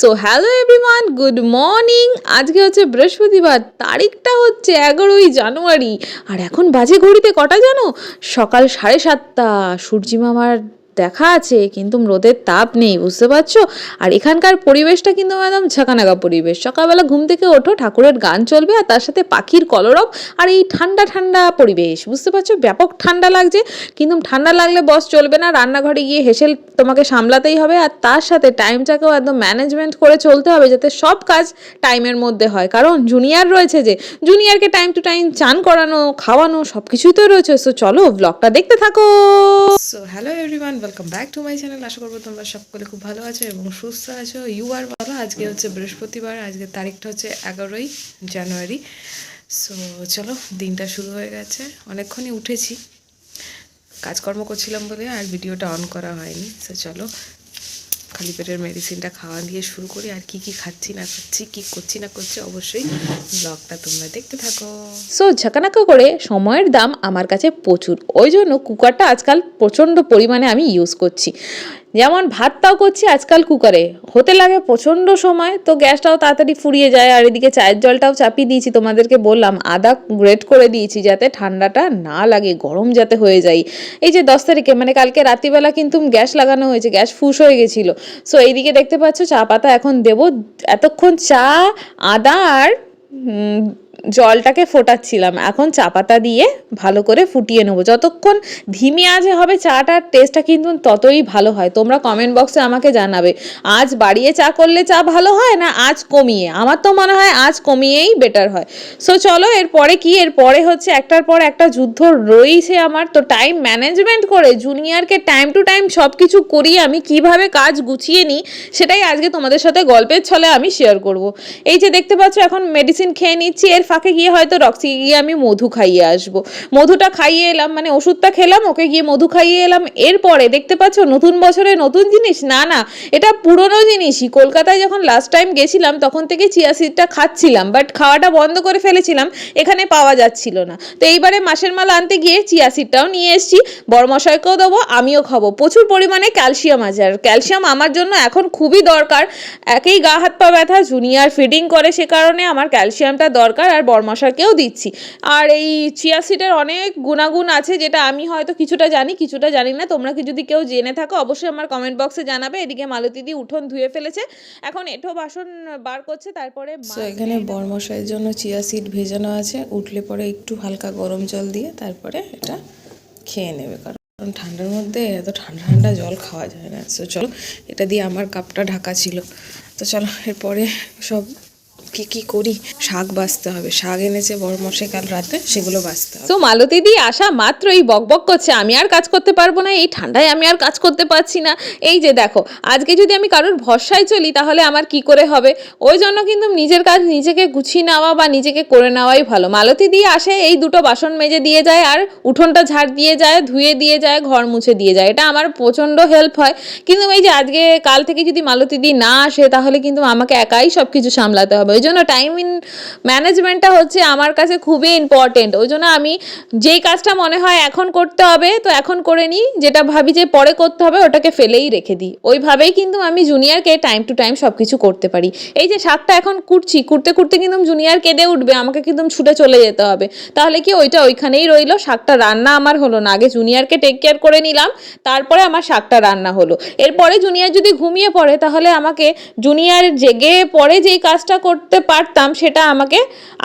So hello everyone good morning আজকে হচ্ছে বৃহস্পতিবার, তারিখটা হচ্ছে এগারোই জানুয়ারি। আর এখন বাজে ঘড়িতে কটা জানো? সকাল সাড়ে সাতটা। সূর্যি মামার দেখা আছে, কিন্তু রোদের তাপ নেই, বুঝতে পারছ? আর এখানকার পরিবেশটা কিন্তু একদম ঝাঁকানাকা পরিবেশ। সকালবেলা ঘুম থেকে ওঠো, ঠাকুরের গান চলবে আর তার সাথে পাখির কলরব আর এই ঠান্ডা ঠান্ডা পরিবেশ, বুঝতে পারছ? ব্যাপক ঠান্ডা লাগছে, কিন্তু ঠান্ডা লাগলে বস চলবে না, রান্নাঘরে গিয়ে হেসেল তোমাকে সামলাতেই হবে আর তার সাথে টাইমটাকেও একদম ম্যানেজমেন্ট করে চলতে হবে যাতে সব কাজ টাইমের মধ্যে হয়। কারণ জুনিয়র রয়েছে যে, জুনিয়রকে টাইম টু টাইম চান করানো, খাওয়ানো সব কিছুই তো রয়েছে সো চলো ব্লগটা দেখতে থাকো। So hello everyone welcome back to my channel আশা করব তোমরা সকলে খুব ভালো আছো এবং সুস্থ আছো। ইউ আর ভালো আজকে হচ্ছে বৃহস্পতিবার। আজকে তারিখটা হচ্ছে এগারোই জানুয়ারি। সো চলো, দিনটা শুরু হয়ে গেছে। অনেকক্ষণই উঠেছি। কাজকর্ম করছিলাম বলে আর ভিডিওটা অন করা হয়নি। সো চলো খালি পেটের মেডিসিনটা খাওয়া দিয়ে শুরু করি, আর কি কি খাচ্ছি, না খাচ্ছি, কি করছি, না করছি, অবশ্যই ব্লগটা তোমরা দেখতে থাকো। সো ঝাঁকানাকা করে সময়ের দাম আমার কাছে প্রচুর। ওই জন্য কুকারটা আজকাল প্রচণ্ড পরিমাণে আমি ইউজ করছি। যেমন ভাতটাও করছি আজকাল কুকারে। হতে লাগে প্রচণ্ড সময়, তো গ্যাসটাও তাড়াতাড়ি ফুরিয়ে যায় আর এদিকে চায়ের জলটাও চাপিয়ে দিয়েছি, তোমাদেরকে বললাম। আদা গ্রেট করে দিয়েছি যাতে ঠান্ডাটা না লাগে, গরম যাতে হয়ে যায়। এই যে দশ তারিখে মানে কালকে রাত্রিবেলা কিন্তু গ্যাস লাগানো হয়েছে, গ্যাস ফুস হয়ে গেছিল। সো এইদিকে দেখতে পাচ্ছ, চা পাতা এখন দেবো। এতক্ষণ চা, আদা আর জলটাকে ফোটাচ্ছিলাম। এখন চা পাতা দিয়ে ভালো করে ফুটিয়ে নেব। যতক্ষণ ধিমি আজে হবে চাটার টেস্টটা কিন্তু ততই ভালো হয়। তোমরা কমেন্ট বক্সে আমাকে জানাবে, আজ বাড়িয়ে চা করলে চা ভালো হয় না আজ কমিয়ে? আমার তো মনে হয় আজ কমিয়েই বেটার হয়। সো চলো এরপরে কি? এরপরে হচ্ছে একটার পর একটা যুদ্ধ রয়েছে আমার। তো টাইম ম্যানেজমেন্ট করে জুনিয়রকে টাইম টু টাইম সব কিছু করিয়ে আমি কীভাবে কাজ গুছিয়ে নিই, সেটাই আজকে তোমাদের সাথে গল্পের ছলে আমি শেয়ার করব। এই যে দেখতে পাচ্ছ, এখন মেডিসিন খেয়ে নিচ্ছি। এর ফাঁকে গিয়ে হয়তো রক্সি গিয়ে আমি মধু খাইয়ে আসব। মধুটা খাইয়ে এলাম মানে ওষুধটা খেলাম, ওকে গিয়ে মধু খাইয়ে এলাম। এরপরে দেখতে পাচ্ছ, নতুন বছরে নতুন জিনিস, না না, এটা পুরনো জিনিসই। কলকাতায় যখন লাস্ট টাইম গেছিলাম, তখন থেকে চিয়া সিডটা খাচ্ছিলাম বাট খাওয়াটা বন্ধ করে ফেলেছিলাম, এখানে পাওয়া যাচ্ছিল না। তো এইবারে মাসের মাল আনতে গিয়ে চিয়া সিডটাও নিয়ে এসেছি, বড়মশাইকেও দেবো, আমিও খাব। প্রচুর পরিমাণে ক্যালসিয়াম আছে, আর ক্যালসিয়াম আমার জন্য এখন খুবই দরকার। একেই গা হাত পা ব্যথা জুনিয়ার ফিডিং করে সে কারণে আমার ক্যালসিয়ামটা দরকার বড়মশাকেও দিচ্ছি। আর এই চিয়া সিডের অনেক গুণাগুণ আছে যেটা আমি হয়তো কিছুটা জানি কিছুটা জানি না। তোমরা কি যদি কেউ জেনে থাকো অবশ্যই আমার কমেন্ট বক্সে জানাবে। এদিকে মালতীদি উঠোন ধুয়ে ফেলেছে। এখন এঁঠো বাসন বার করছে তারপরে সো এখানে বরমশাইয়ের জন্য চিয়া সিড ভেজানো আছে। উঠলে পরে একটু হালকা গরম জল দিয়ে তারপরে এটা খেয়ে নেবে। কারণ ঠান্ডার মধ্যে এত ঠান্ডা ঠান্ডা জল খাওয়া যায় না। সো চলো এটা দিয়ে আমার কাপটা ঢাকা ছিল। তো চলো এরপরে সব কি কি করি? শাক বাছতে হবে। শাক এনেছে বরমশাই কাল রাতে, সেগুলো বাঁচতে হবে। তো মালতী দি আসা মাত্রই বকবক করছে, আমি আর কাজ করতে পারব না, এই ঠান্ডায় আমি আর কাজ করতে পারছি না। এই যে দেখো, আজকে যদি আমি কারোর ভরসায় চলি, তাহলে আমার কি করে হবে? ওই জন্য কিন্তু নিজের কাজ নিজেকে গুছিয়ে নেওয়া বা নিজেকে করে নেওয়াই ভালো। মালতী দিয়ে আসে, এই দুটো বাসন মেজে দিয়ে যায়, আর উঠোনটা ঝাড় দিয়ে যায়, ধুয়ে দিয়ে যায়, ঘর মুছে দিয়ে যায়। এটা আমার প্রচণ্ড হেল্প হয়। কিন্তু এই যে আজকে, কাল থেকে যদি মালতী দি না আসে, তাহলে কিন্তু আমাকে একাই সব কিছু সামলাতে হবে। ওই জন্য টাইম ইন ম্যানেজমেন্টটা হচ্ছে আমার কাছে খুবই ইম্পর্টেন্ট ওই জন্য আমি যেই কাজটা মনে হয় এখন করতে হবে, তো এখন করে নিই। যেটা ভাবি যে পরে করতে হবে, ওটাকে ফেলেই রেখে দিই। ওইভাবেই কিন্তু আমি জুনিয়রকে টাইম টু টাইম সব কিছু করতে পারি। এই যে শাকটা এখন কুটছি কুটতে কুটতে কিন্তু জুনিয়র কেঁদে উঠবে, আমাকে কিন্তু ছুটে চলে যেতে হবে। তাহলে কি ওইটা ওইখানেই রইল, শাকটা রান্না আমার হলো না। আগে জুনিয়রকে টেক কেয়ার করে নিলাম, তারপরে আমার শাকটা রান্না হলো। এরপরে জুনিয়র যদি ঘুমিয়ে পড়ে, তাহলে আমাকে জুনিয়র জেগে পরে যেই কাজটা করতে পারতাম, সেটা আমাকে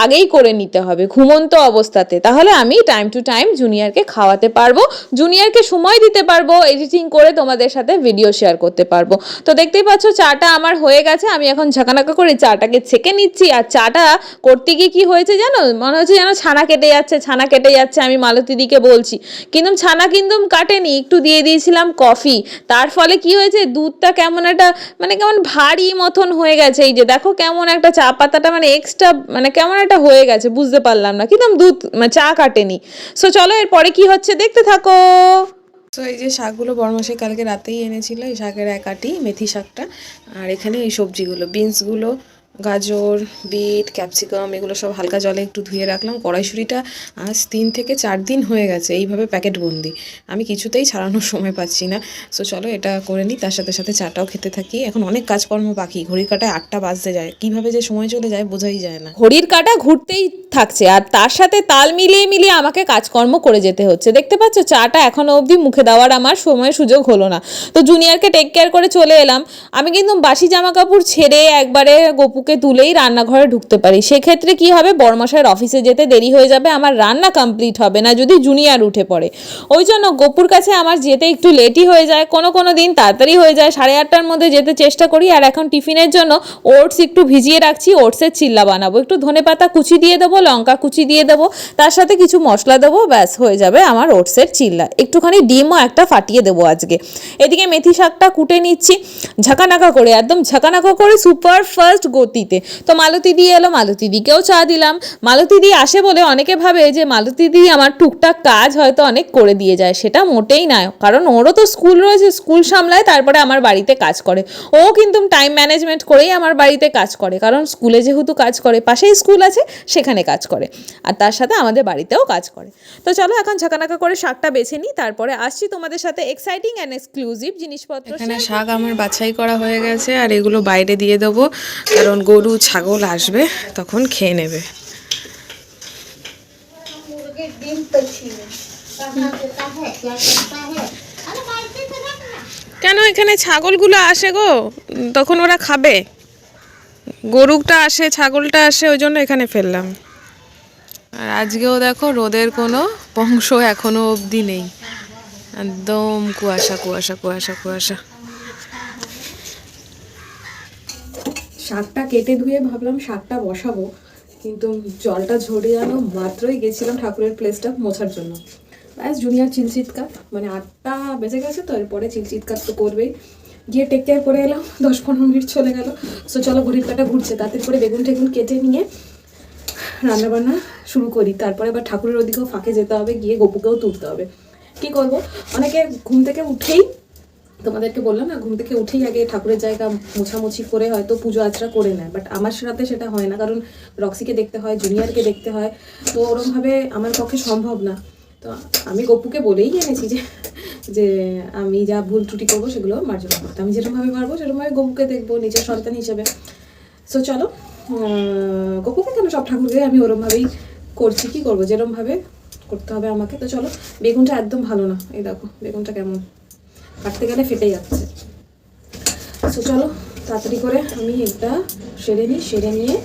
আগেই করে নিতে হবে ঘুমন্ত অবস্থাতে। তাহলে আমি টাইম টু টাইম জুনিয়রকে খাওয়াতে পারব জুনিয়রকে সময় দিতে পারব এডিটিং করে তোমাদের সাথে ভিডিও শেয়ার করতে পারব। তো দেখতেই পাচ্ছ, চাটা আমার হয়ে গেছে, আমি এখন ঝাঁকানাকা করে চাটাকে ছেঁকে নিচ্ছি, আর চাটা করতে গিয়ে কি হয়েছে জানো? মনে হচ্ছে যেন ছানা কেটে যাচ্ছে, ছানা কেটে যাচ্ছে, আমি মালতীদিকে বলছি। কিন্তু ছানা কিন্তু কাটেনি, একটু দিয়ে দিয়েছিলাম কফি তার ফলে কি হয়েছে, দুধটা কেমন একটা মানে কেমন ভারী মতন হয়ে গেছে, এই যে দেখো কেমন একটা চা পাতাটা মানে এক্সট্রা মানে কেমন একটা হয়ে গেছে, বুঝতে পারলাম না। কিন্তু দুধ মানে চা কাটেনি। সো চলো এরপরে কি হচ্ছে দেখতে থাকো। তো এই যে শাকগুলো বড়মাসে কালকে রাতেই এনেছিল, এই শাকের এক আটি, মেথি শাকটা, আর এখানে এই সবজিগুলো, বিনসগুলো গাজর, বিট, ক্যাপসিকাম, এগুলো সব হালকা জলে একটু ধুয়ে রাখলাম। কড়াইশুঁড়িটা আজ তিন থেকে চার দিন হয়ে গেছে, এইভাবে প্যাকেট বন্দি। আমি কিছুতেই ছাড়ানোর সময় পাচ্ছি না। সো চলো এটা করে নিই, তার সাথে সাথে চাটাও খেতে থাকি। এখন অনেক কাজকর্ম বাকি, ঘড়ির কাটায় আটটা বাজতে যায়। কীভাবে যে সময় চলে যায় বোঝাই যায় না। ঘড়ির কাটা ঘুরতেই থাকছে, আর তার সাথে তাল মিলিয়ে মিলিয়ে আমাকে কাজকর্ম করে যেতে হচ্ছে। দেখতে পাচ্ছ, চাটা এখনও অবধি মুখে দেওয়ার আমার সময় সুযোগ হলো না। তো জুনিয়রকে টেক কেয়ার করে চলে এলাম। আমি কিন্তু বাসি জামা কাপড় ছেড়ে একবারে গপুকে তুলেই রান্নাঘরে ঢুকতে পারি। সেক্ষেত্রে কি হবে? বর্মশাইয়ের অফিসে যেতে দেরি হয়ে যাবে, আমার রান্না কমপ্লিট হবে না যদি জুনিয়র উঠে পড়ে। ওই জন্য গপুর কাছে আমার যেতে একটু লেটই হয়ে যায়, কোনো কোনো দিন তাড়াতাড়ি হয়ে যায়, সাড়ে আটটার মধ্যে যেতে চেষ্টা করি, আর এখন টিফিনের জন্য ওটস একটু ভিজিয়ে রাখছি, ওটসের চিল্লা বানাবো, একটু ধনে পাতা কুচি দিয়ে দেবো, লঙ্কা কুচি দিয়ে দেবো, তার সাথে কিছু মশলা দেবো, ব্যাস হয়ে যাবে আমার ওটসের চিল্লা। একটুখানি ডিমও একটা ফাটিয়ে দেবো আজকে। এদিকে মেথি শাকটা কুটে নিচ্ছি, ঝাঁকানাকা করে, একদম ঝাঁকানাকা করে সুপার ফাস্ট গতিতে তো মালতী দি এলো মালতী দিকেও চা দিলাম। মালতী দি আসে বলে অনেকে ভাবে যে মালতী দি আমার টুকটাক কাজ হয়তো অনেক করে দিয়ে যায়। সেটা মোটেই নয় কারণ ওরও তো স্কুল রয়েছে স্কুল সামলায় তারপরে আমার বাড়িতে কাজ করে। ও কিন্তু টাইম ম্যানেজমেন্ট করেই আমার বাড়িতে কাজ করে কারণ স্কুলে যেহেতু কাজ করে পাশেই স্কুল আছে সেখানে কাজ করে। আর তার সাথে আমাদের বাড়িতেও কাজ করে। তো চলো এখন ঝাঁকানাকা করে শাকটা বেছে নিই তারপরে আসছি তোমাদের সাথে এক্সাইটিং অ্যান্ড এক্সক্লুসিভ জিনিসপত্র এখানে শাক আমার বাছাই করা হয়ে গেছে আর এগুলো বাইরে দিয়ে দেবো কারণ গরু ছাগল আসবে তখন খেয়ে নেবে। কেন এখানে ছাগলগুলো আসে গো? তখন ওরা খাবে। গরুটা আসে ছাগলটা আসে ওই জন্য এখানে ফেললাম। আর আজকেও দেখো রোদের কোনো বংশ এখনও অবধি নেই। একদম কুয়াশা কুয়াশা কুয়াশা কুয়াশা। শাকটা কেটে ধুয়ে ভাবলাম শাকটা বসাবো, কিন্তু জলটা ঝরে জানো মাত্রই গেছিলাম ঠাকুরের প্লেসটা মোছার জন্য। ব্যাস জুনিয়র চিলচিৎকার মানে আটটা বেজে গেছে তো, এরপরে চিলচিৎকার তো করবেই। গিয়ে টেক কেয়ার করে এলাম, দশ পনেরো মিনিট চলে গেল। সো চলো ঘড়ির কাটা ঘুরছে, তাতে করে বেগুন টেগুন কেটে নিয়ে রান্নাবান্না শুরু করি। তারপরে আবার ঠাকুরের ওদিকেও ফাঁকে যেতে হবে, গিয়ে গপুকেও তুলতে হবে। কি করব? অনেকে ঘুম থেকে উঠেই তোমাদেরকে বললাম না, ঘুম থেকে উঠেই আগে ঠাকুরের জায়গা মোছামুছি করে হয়তো পুজো আচরা করে নেয় বাট আমার সাথে সেটা হয় না, কারণ রক্সিকে দেখতে হয়, জুনিয়রকে দেখতে হয়, তো ওরমভাবে আমার পক্ষে সম্ভব না। তো আমি গপুকে বলেই এনেছি যে যে আমি যা ভুল ত্রুটি করব সেগুলো মার্জনা করতে আমি যেরকমভাবে পারব সেরকমভাবে গপুকে দেখব নিজের সন্তান হিসেবে। সো চলো গপুকে কেন সব ঠাকুরকে আমি ওরমভাবেই করছি, কি করব? যেরমভাবে করতে হবে আমাকে। তো চলো, বেগুনটা একদম ভালো না। এই দেখো, বেগুনটা কেমন। কাটতে গেলে ফেটে যাচ্ছে। সো চলো, তাড়াতাড়ি করে আমি এটা সেরে নিই, সেরে নিয়ে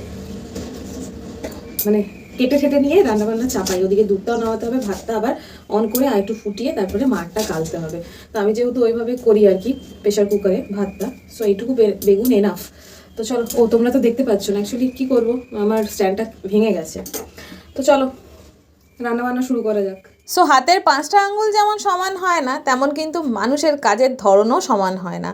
মানে কেটে ঠেটে নিয়ে রান্নাবান্না চাপাই। ওদিকে দুধটাও নামাতে হবে, ভাতটা আবার অন করে আর একটু ফুটিয়ে তারপরে মাঠটা কালতে হবে। তো আমি যেহেতু ওইভাবে করি আর কি প্রেশার কুকারে ভাতটা সো এইটুকু বেগুন এনাফ তো চলো, ও তোমরা তো দেখতে পাচ্ছ না অ্যাকচুয়ালি কী করব? আমার স্ট্যান্ডটা ভেঙে গেছে। তো চলো, রান্নাবান্না শুরু করা যাক। সো হাতের পাঁচটা আঙ্গুল যেমন সমান হয় না, তেমন কিন্তু মানুষের কাজের ধরনও সমান হয় না।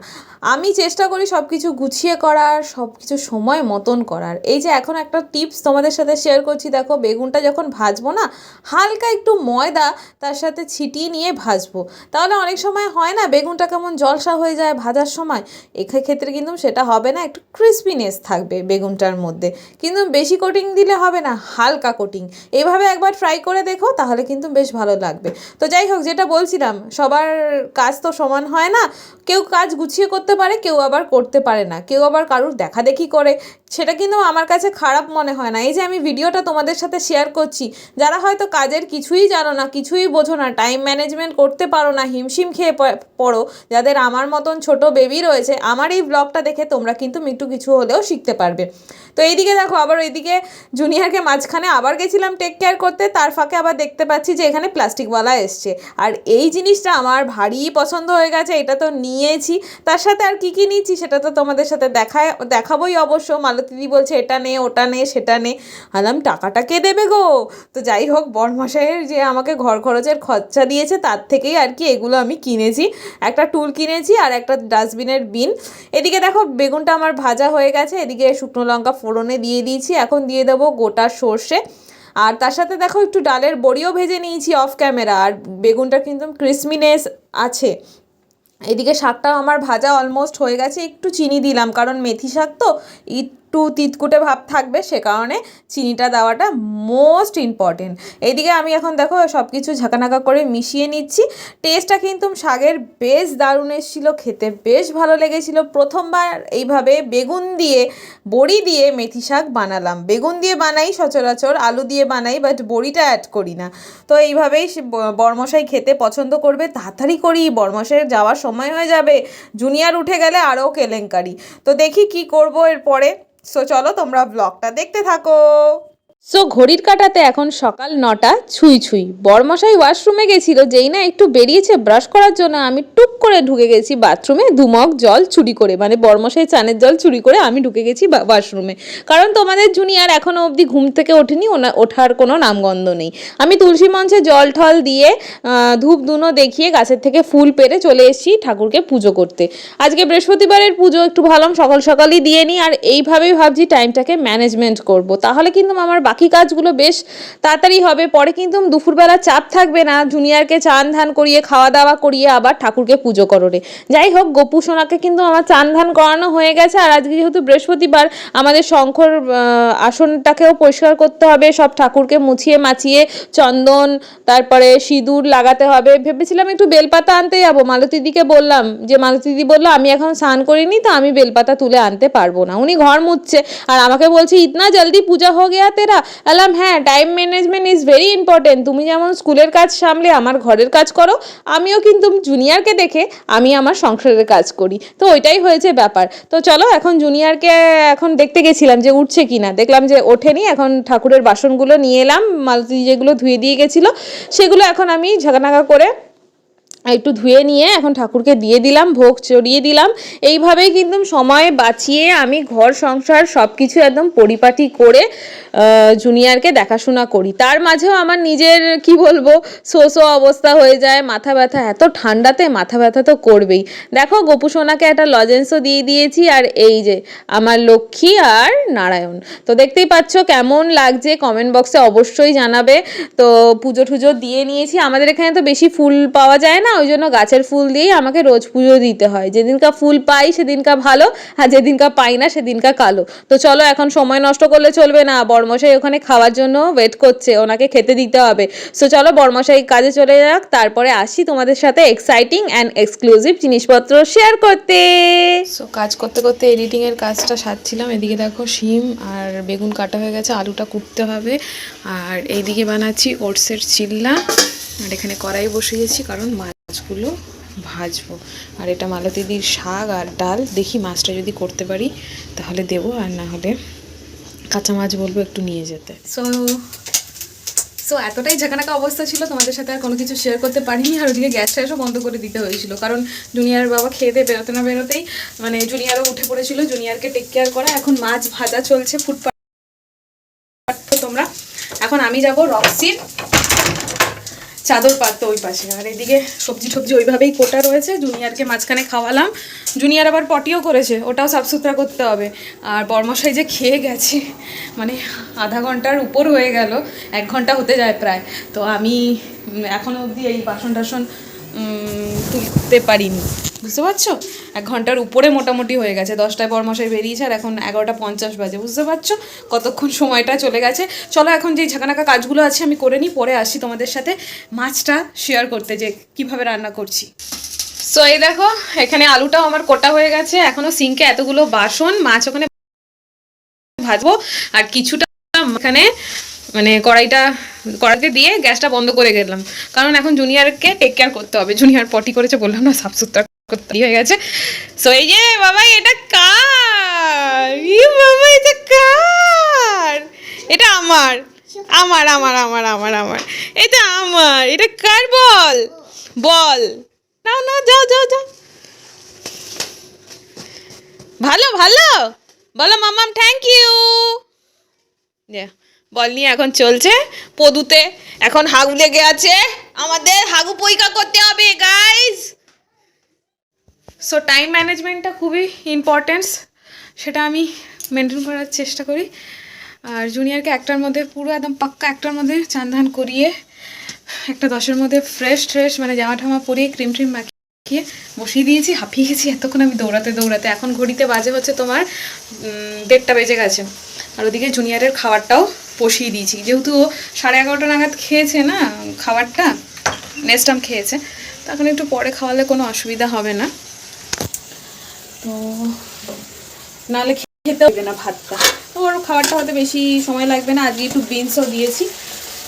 আমি চেষ্টা করি সব কিছু গুছিয়ে করার সব কিছু সময় মতন করার। এই যে এখন একটা টিপস তোমাদের সাথে শেয়ার করছি, দেখো বেগুনটা যখন ভাজবো না, হালকা একটু ময়দা তার সাথে ছিটিয়ে নিয়ে ভাজবো। তাহলে অনেক সময় হয় না, বেগুনটা কেমন জলসা হয়ে যায় ভাজার সময়? ক্ষেত্রে কিন্তু সেটা হবে না, একটু ক্রিসপিনেস থাকবে বেগুনটার মধ্যে। কিন্তু বেশি কোটিং দিলে হবে না, হালকা কোটিং এভাবে একবার ট্রাই করে দেখো, তাহলে কিন্তু বেশ ভালো লাগবে। তো যাই হোক, যেটা বলছিলাম, সবার কাজ তো সমান হয় না। কেউ কাজ গুছিয়ে করতে পারে, কেউ আবার করতে পারে না। কেউ আবার কারুর দেখাদেখি করে। সেটা কিন্তু আমার কাছে খারাপ মনে হয় না। এই যে আমি ভিডিওটা তোমাদের সাথে শেয়ার করছি, যারা হয়তো কাজের কিছুই জানো না, কিছুই বোঝো না টাইম ম্যানেজমেন্ট করতে পারো না, হিমশিম খেয়ে পড়ো, যাদের আমার মতন ছোট বেবি রয়েছে, আমার এই ব্লগটা দেখে তোমরা কিন্তু একটু কিছু হলেও শিখতে পারবে। তো এইদিকে দেখো, আবার ওইদিকে জুনিয়রকে মাঝখানে আবার গেছিলাম টেক কেয়ার করতে, তার ফাঁকে আবার দেখতে পাচ্ছি যে এখানে প্লাস্টিকওয়ালা এসছে। আর এই জিনিসটা আমার ভারী পছন্দ হয়ে গেছে, এটা তো নিয়েছি। তার সাথে আর কি কি নিয়েছি সেটা তো তোমাদের সাথে দেখায়, দেখাবোই অবশ্য। মালতীদি বলছে, এটা নে, ওটা নে, সেটা নে। আলাম, টাকাটা কে দেবে গো? তো যাই হোক, বরমশাইয়ের যে আমাকে ঘর খরচের খরচা দিয়েছে, তার থেকেই আর কি এগুলো আমি কিনেছি। একটা টুল কিনেছি আর একটা ডাস্টবিনের বিন। এদিকে দেখো, বেগুনটা আমার ভাজা হয়ে গেছে, এদিকে শুকনো লঙ্কা ফোড়নে দিয়ে দিয়েছি, এখন দিয়ে দেবো গোটা সর্ষে। আর তার সাথে দেখো একটু ডালের বড়িও ভেজে নিয়েছি অফ ক্যামেরা আর বেগুনটা কিন্তু ক্রিসমিনেস আছে। এদিকে শাকটাও আমার ভাজা অলমোস্ট হয়ে গেছে, একটু চিনি দিলাম, কারণ মেথি শাক তো একটু তিতকুটে ভাব থাকবে, সে কারণে চিনিটা দেওয়াটা মোস্ট ইম্পর্টেন্ট এইদিকে আমি এখন দেখো সব কিছু ঝাঁকানাকা করে মিশিয়ে নিচ্ছি। টেস্টটা কিন্তু শাকের বেশ দারুণ এসেছিল, খেতে বেশ ভালো লেগেছিলো। প্রথমবার এইভাবে বেগুন দিয়ে, বড়ি দিয়ে মেথি শাক বানালাম। বেগুন দিয়ে বানাই সচরাচর, আলু দিয়ে বানাই বাট বড়িটা অ্যাড করি না। তো এইভাবেই বরমশাই খেতে পছন্দ করবে, তাড়াতাড়ি করি বরমশাইয়ের যাওয়ার সময় হয়ে যাবে। জুনিয়র উঠে গেলে আরও কেলেঙ্কারি। তো দেখি কি করব এরপরে। সো চলো তোমরা ব্লগটা দেখতে থাকো। সো ঘড়ির কাটাতে এখন সকাল নটা, ছুঁই ছুঁই। বরমশাই ওয়াশরুমে গেছিল, যেই না একটু বেরিয়েছে ব্রাশ করার জন্য, আমি টুক করে ঢুকে গেছি বাথরুমে দুমগ জল চুরি করে। মানে বরমশাই চানের জল চুরি করে আমি ঢুকে গেছি ওয়াশরুমে। কারণ তোমাদের জুনিয়র এখনও অবধি ঘুম থেকে ওঠেনি ওঠার কোনো নামগন্ধ নেই। আমি তুলসী মঞ্চে জল ঠল দিয়ে ধূপ ধুনো দেখিয়ে গাছের থেকে ফুল পেরে চলে এসেছি ঠাকুরকে পুজো করতে। আজকে বৃহস্পতিবারের পুজো, একটু ভাবলাম সকাল সকালই দিয়ে নিই। আর এইভাবেই ভাবছি টাইমটাকে ম্যানেজমেন্ট করব। তাহলে কিন্তু আমার বাকি কাজগুলো বেশ তাড়াতাড়ি হবে। পরে কিন্তু দুপুরবেলা চাপ থাকবে না। জুনিয়রকে চান ধান করিয়ে, খাওয়া দাওয়া করিয়ে আবার ঠাকুরকে পুজো করোরে। যাই হোক, গোপু সোনাকে কিন্তু আমার চান ধান করানো হয়ে গেছে। আর আজকে যেহেতু বৃহস্পতিবার, আমাদের শঙ্কর আসনটাকেও পরিষ্কার করতে হবে। সব ঠাকুরকে মুছিয়ে মাছিয়ে চন্দন, তারপরে সিঁদুর লাগাতে হবে। ভেবেছিলাম একটু বেলপাতা আনতে যাব। মালতীদিকে বললাম যে মালতীদি বলল, আমি এখন স্নান করিনি, তো আমি বেলপাতা তুলে আনতে পারব না। উনি ঘর মুছছে। আর আমাকে বলছে, ইতনা জলদি পূজা হো গেয়া তেরা বললাম হ্যাঁ time management is very important তুমি যেমন স্কুলের কাজ সামলে, আমার ঘরের কাজ করো, আমিও কিন্তু জুনিয়রকে দেখে আমি আমার সংসারের কাজ করি। তো ওইটাই হয়েছে ব্যাপার। তো চলো, এখন জুনিয়রকে এখন দেখতে গেছিলাম যে উঠছে কি না দেখলাম যে ওঠেনি, এখন ঠাকুরের বাসনগুলো নিয়ে এলাম, মালতি যেগুলো ধুয়ে দিয়ে গেছিল, সেগুলো এখন আমি ঝাঁকানাকা করে একটু ধুয়ে নিয়ে এখন ঠাকুরকে দিয়ে দিলাম, ভোগ চড়িয়ে দিলাম। এইভাবেই কিন্তু সময় বাঁচিয়ে আমি ঘর, সংসার সব কিছু একদম পরিপাটি করে জুনিয়রকে দেখাশোনা করি। তার মাঝেও আমার নিজের, কি বলব শোষো অবস্থা হয়ে যায়, মাথা ব্যথা, এত ঠান্ডাতে মাথা ব্যথা তো করবেই। দেখো গোপুসোনাকে একটা লজেন্সও দিয়ে দিয়েছি, আর এই যে আমার লক্ষ্মী আর নারায়ণ। তো দেখতেই পাচ্ছ কেমন লাগছে কমেন্ট বক্সে অবশ্যই জানাবে। তো পুজো টুজো দিয়ে নিয়েছি, আমাদের এখানে তো বেশি ফুল পাওয়া যায় না ওই জন্য গাছের ফুল দিয়েই আমাকে রোজ পুজো দিতে হয়। যেদিনকা ফুল পাই সেদিনকা ভালো, আর যেদিনকা পাই না সেদিনকা কালো। তো চলো, এখন সময় নষ্ট করলে চলবে না। বর্মশাই ওখানে খাওয়ার জন্য ওয়েট করছে, ওনাকে খেতে দিতে হবে। সো চলো, বর্মশাই কাজে চলে যাক, তারপরে আসি তোমাদের সাথে এক্সাইটিং অ্যান্ড এক্সক্লুসিভ জিনিসপত্র শেয়ার করতে। সো কাজ করতে করতে এডিটিংয়ের কাজটা সারছিলাম। এদিকে দেখো শিম আর বেগুন কাটা হয়ে গেছে, আলুটা কুটতে হবে। আর এইদিকে বানাচ্ছি ওটসের চিল্লা। আর এখানে কড়াই বসিয়েছি, কারণ মাছগুলো ভাজবো। আর এটা মালতীদির শাক আর ডাল। দেখি মাছটা যদি করতে পারি, তাহলে দেবো, আর না হলে কাঁচা মাছ বলব একটু নিয়ে যেতে। সো সো এতটাই ঝাঁকানাকা অবস্থা ছিল, তোমাদের সাথে আর কোনো কিছু শেয়ার করতে পারিনি। আর ওদিকে গ্যাসটা এসে বন্ধ করে দিতে হয়েছিল, কারণ জুনিয়র বাবা খেয়ে দিয়ে বেরোতে না বেরোতেই মানে জুনিয়রও উঠে পড়েছিল, জুনিয়রকে টেক কেয়ার করা। এখন মাছ ভাজা চলছে ফুটপাথ তোমরা। এখন আমি যাব রক্সির চাদর পাততো ওই পাশে। আর এদিকে সবজি টবজি ওইভাবেই কোটা রয়েছে। জুনিয়ারকে মাঝখানে খাওয়ালাম। জুনিয়র আবার পটিও করেছে, ওটাও সাফসুতরা করতে হবে। আর বর্মশাই যে খেয়ে গেছে মানে আধা ঘণ্টার উপর হয়ে গেল, এক ঘণ্টা হতে যায় প্রায়। তো আমি এখনও এখনও অবধি এই বাসন টাসন তুলতে পারিনি। বুঝতে পারছ? এক ঘণ্টার উপরে মোটামুটি হয়ে গেছে। দশটায় বরমশাই বেরিয়েছে আর এখন এগারোটা পঞ্চাশ বাজে। বুঝতে পারছ? কতক্ষণ সময়টা চলে গেছে। চলো এখন যে ঝাঁকানাকা কাজগুলো আছে আমি করে নিই, পরে আসি তোমাদের সাথে মাছটা শেয়ার করতে যে কীভাবে রান্না করছি। সো এই দেখো, এখানে আলুটাও আমার কোটা হয়ে গেছে। এখনও সিঙ্কে এতগুলো বাসন, মাছ ওখানে ভাজবো। আর কিছুটা এখানে মানে কড়াইটা কড়াইতে দিয়ে গ্যাসটা বন্ধ করে গেলাম। কারণ এখন জুনিয়রকে টেক কেয়ার করতে হবে। জুনিয়র পটি করেছে বললাম না, সাফ সুতরা করতে হয়ে গেছে। সো এই যে বাবা এটা কার? ই বাবা, এটা কার? এটা আমার। আমার আমার আমার আমার আমার। এটা আমার। এটা কার? বল। বল। নাও নাও যাও যাও যাও। ভালো ভালো। বলো, মামাম থ্যাংক ইউ বল নিয়ে এখন চলছে। পদুতে এখন হাগু লেগে আছে। আমাদের হাগু পরীক্ষা করতে হবে গাইজ সো টাইম ম্যানেজমেন্টটা খুবই ইম্পর্টেন্স সেটা আমি মেনটেন করার চেষ্টা করি। আর জুনিয়রকে একটার মধ্যে পুরো একদম পাক্কা একটার মধ্যে চান ধান করিয়ে, একটা দশের মধ্যে ফ্রেশ ফ্রেশ মানে জামা ঠামা পরিয়ে ক্রিম ট্রিম মাখিয়ে বসিয়ে দিয়েছি, হাঁপিয়ে গেছি। এতক্ষণ আমি দৌড়াতে দৌড়াতে। এখন ঘড়িতে বাজে হচ্ছে তোমার দেড়টা বেজে গেছে। আর ওদিকে জুনিয়রের খাবারটাও বসিয়ে দিয়েছি। যেহেতু ও সাড়ে এগারোটা নাগাদ খেয়েছে না, খাবারটা নেক্সটাম খেয়েছে তখন একটু পরে খাওয়ালে কোনো অসুবিধা হবে না। তো নাহলে খেতে হবে না ভাতটা। তো ওর খাবারটা হতে বেশি সময় লাগবে না, আজকে একটু বিনসও দিয়েছি।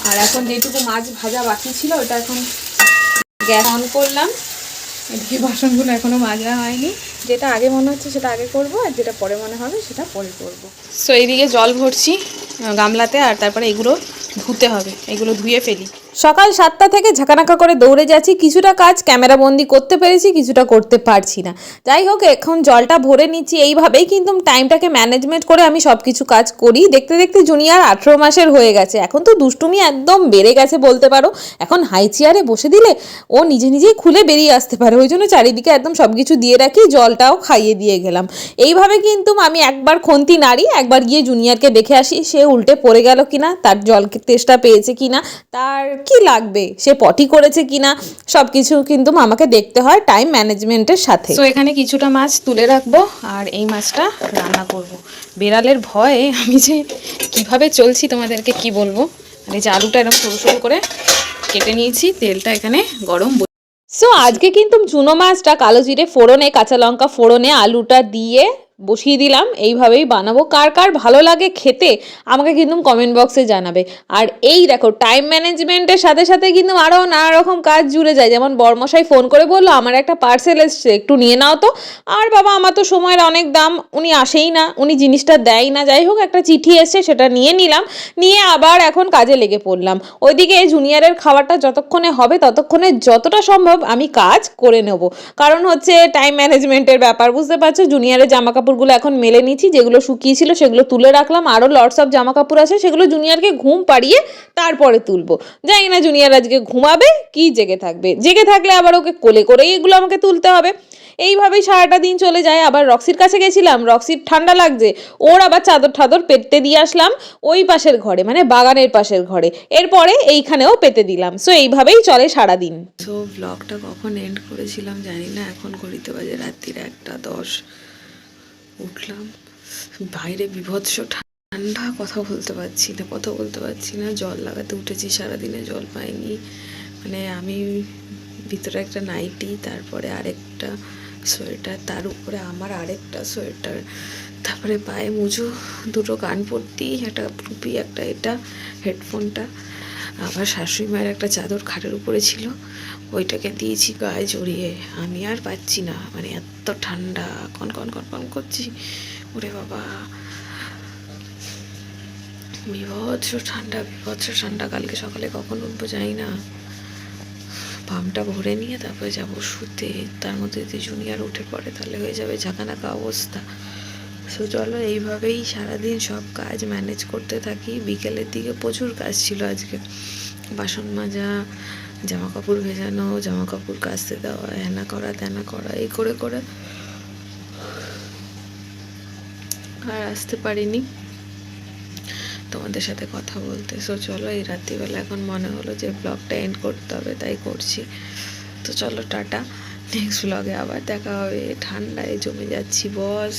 আর এখন যেটুকু মাছ ভাজা বাকি ছিল, ওটা এখন গ্যাস অন করলাম। এদিকে বাসনগুলো এখনও মাজা হয়নি। যেটা আগে মনে হচ্ছে সেটা আগে করব, আর যেটা পরে মনে হবে সেটা পরে করব। সো এইদিকে জল ভরছি গামলাতে, আর তারপরে এগুলো ধুতে হবে, এগুলো ধুয়ে ফেলি। সকাল সাতটা থেকে ঝাঁকানাকা করে দৌড়ে যাচ্ছি। কিছুটা কাজ ক্যামেরা বন্দি করতে পেরেছি, কিছুটা করতে পারছি না। যাই হোক, এখন জলটা ভরে নিচ্ছি। এইভাবেই কিন্তু টাইমটাকে ম্যানেজমেন্ট করে আমি সব কিছু কাজ করি। দেখতে দেখতে জুনিয়র আঠেরো মাসের হয়ে গেছে। এখন তো দুষ্টুমি একদম বেড়ে গেছে বলতে পারো। এখন হাই চেয়ারে বসে দিলে ও নিজে নিজেই খুলে বেরিয়ে আসতে পারে। ওই জন্য চারিদিকে একদম সব কিছু দিয়ে রাখি, জলটাও খাইয়ে দিয়ে গেলাম। এইভাবে কিন্তু আমি একবার খন্তি নাড়ি, একবার গিয়ে জুনিয়রকে দেখে আসি, সে উল্টে পড়ে গেল কিনা, তার জল তেষ্টা পেয়েছে কিনা, তার কি লাগবে? সে পটি করেছে কিনা? সব কিছু কিন্তু আমাকে দেখতে হয় টাইম ম্যানেজমেন্টের সাথে। তো এখানে কিছুটা মাছ তুলে রাখব আর এই মাছটা রান্না করব। বেড়ালের ভয়ে আমি যে কীভাবে চলছি তোমাদেরকে কি বলব? আর এই যে আলুটা এরকম সরু সরু করে কেটে নিয়েছি তেলটা এখানে গরম সো আজকে কিন্তু চুনো মাছটা কালো জিরে ফোড়নে কাঁচা লঙ্কা ফোড়নে আলুটা দিয়ে বসিয়ে দিলাম। এইভাবেই বানাবো। কার কার ভালো লাগে খেতে, আমাকে কিন্তু কমেন্ট বক্সে জানাবে। আর এই দেখো টাইম ম্যানেজমেন্টের সাথে সাথে কিন্তু আরও নানা রকম কাজ জুড়ে যায়। যেমন বরমশাই ফোন করে বলল, আমার একটা পার্সেল এসছে, একটু নিয়ে নাও তো। আর বাবা, আমার তো সময়ের অনেক দাম, উনি আসেই না, উনি জিনিসটা দেয় না। যাই হোক, একটা চিঠি এসছে, সেটা নিয়ে নিলাম। নিয়ে আবার এখন কাজে লেগে পড়লাম। ওইদিকে জুনিয়রের খাবারটা যতক্ষণে হবে, ততক্ষণে যতটা সম্ভব আমি কাজ করে নেব। কারণ হচ্ছে টাইম ম্যানেজমেন্টের ব্যাপার, বুঝতে পারছ? জুনিয়রের জামা কাপড়গুলো এখন মেলে নিচ্ছি, যেগুলো শুকিয়েছিল সেগুলো তুলে রাখলাম। আরও লটস অফ জামা কাপড় আছে, সেগুলো জুনিয়রকে ঘুম পাড়িয়ে তারপরে তুলবো। জানি না জুনিয়র আজকে ঘুমাবে, কি জেগে থাকবে। জেগে থাকলে আবার ওকে কোলে করেই এগুলো আমাকে তুলতে হবে। এইভাবেই সারাটা দিন চলে যায়। আবার রক্সির কাছে গেছিলাম, রক্সির ঠান্ডা লাগছে। ওর আবার চাদর ঠাদর পেতে দিয়ে আসলাম, ওই পাশের ঘরে মানে বাগানের পাশের ঘরে। এরপরে এইখানেও পেতে দিলাম। সো এইভাবেই চলে সারা দিন তো ব্লগটা কখন এন্ড করেছিলাম জানি না, এখন ঘড়িতে বাজে রাত্রির একটা দশ। উঠলাম। বাইরে বিভৎস ঠান্ডা, কথা বলতে পারছি না, কথা বলতে পারছি না। জল লাগাতে উঠেছি, সারাদিনে জল পাইনি। মানে আমি ভিতরে একটা নাইটি, তারপরে আরেকটা সোয়েটার, তার উপরে আমার আরেকটা সোয়েটার, তারপরে পায়ে মুজো, দুটো কান পট্টি, একটা টুপি, একটা এটা, হেডফোনটা। আবার শাশুড়ি মায়ের একটা চাদর খাটের উপরে ছিল। ওইটাকে দিয়েছি গায়ে জড়িয়ে। আমি আর পাচ্ছি না। মানে এত ঠান্ডা। কন কন কন কন করছি? ওরে বাবা। বিভৎস ঠান্ডা বিভৎস ঠান্ডা। কালকে সকালে কখন উঠবো জানি না। পামটা ভরে নিয়ে তারপরে যাব শুতে। তার মধ্যে যদি জুনিয়র উঠে পড়ে, তাহলে হয়ে যাবে ঝাঁকানাকা অবস্থা। সো চলো এইভাবেই সারাদিন সব কাজ ম্যানেজ করতে থাকি। বিকেলের দিকে প্রচুর কাজ ছিল আজকে। বাসন মাজা জামা কাপড় ভেজানো জামা কাপড় কাচতে দেওয়া হ্যানা করা, তেনা করা, এই করে করে আর আসতে পারিনি। তোমাদের সাথে কথা বলতে। সো চলো এই রাত্রিবেলা এখন মনে হলো যে ব্লগটা এন্ড করতে হবে, তাই করছি। তো চলো টাটা। নেক্সট ব্লগে আবার দেখা হবে। ঠান্ডায় জমে যাচ্ছি বস